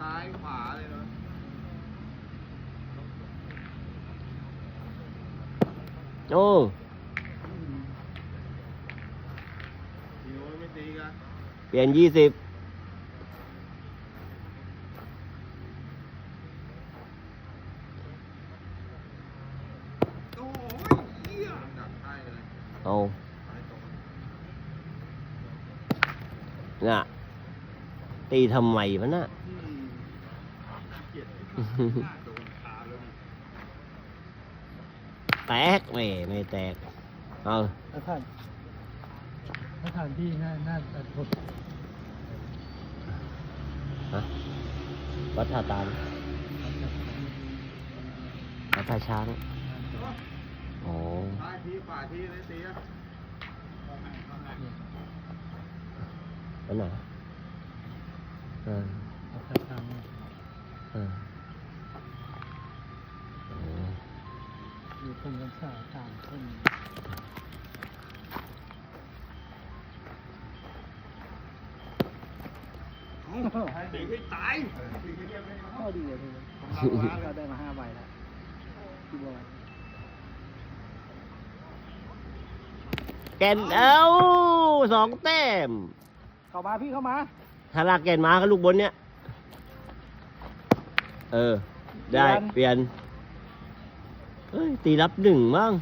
ซ้ายขวาเลยเนาะโอ้ทีโน้นไม่ตีกันเปลี่ยนยี่สิบโอ้ยเหี้ยดักให้เลยเอาซ้ายตรงน่ะ ตีทำไมวะน่ะ อืม แตกไม่ไม่แตก เอาถ้าท่านถ้าท่านที่น่าน่าจะทดฮะวัดท่าตาลวัดท่าช้าง โอ้ซ้ายทีขวาทีเลยตีอะอันไหนเออถ้าทางเออโอยู่ตรงกันข้าต่างคนให้ตีให้ตายก็ดีเลยเราได้มาห้าใบแล้วที่บอลแกนเอ้าสองแต้ม เข้ามาพี่เข้ามาถ้าลากแกนมาก็ลูกบนเนี้ย เออ ได้ เปลี่ยน เฮ้ยตีรับหนึ่งมั้ง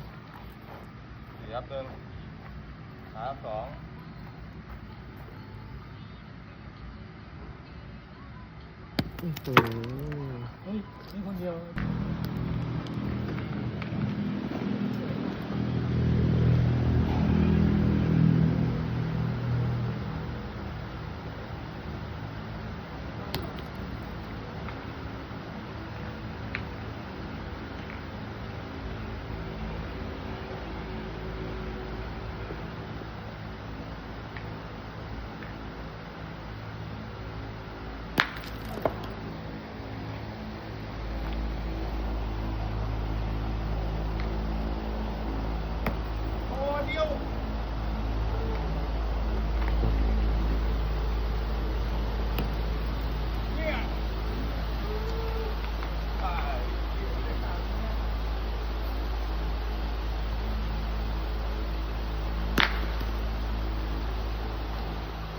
ยับเดินขาสองอื้อหือเฮ้ยนี่คนเดียว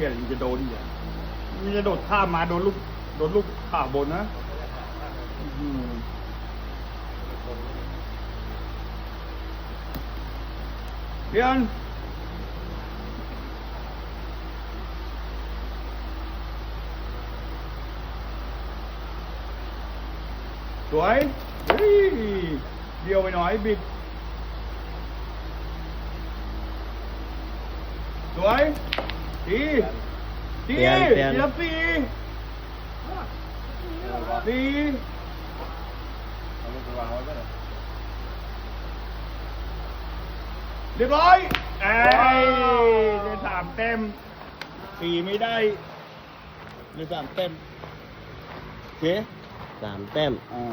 ลียมันจะโดนอย่างมันจะโดดข้ามมาโดนลูกโดนลูกขาบนนะเรียนสวยเฮ้ยเดียวไปหน่อยบิด สวย ดีดีเปลี่ยนเปลี่ยนดีแล้วสี่สี่เอาลูกไปวางไว้ก็ได้เรียบร้อยเอ้ยได้สามเต็มสี่ไม่ได้ได้สามเต็มโอเคสามแต้ม อ่า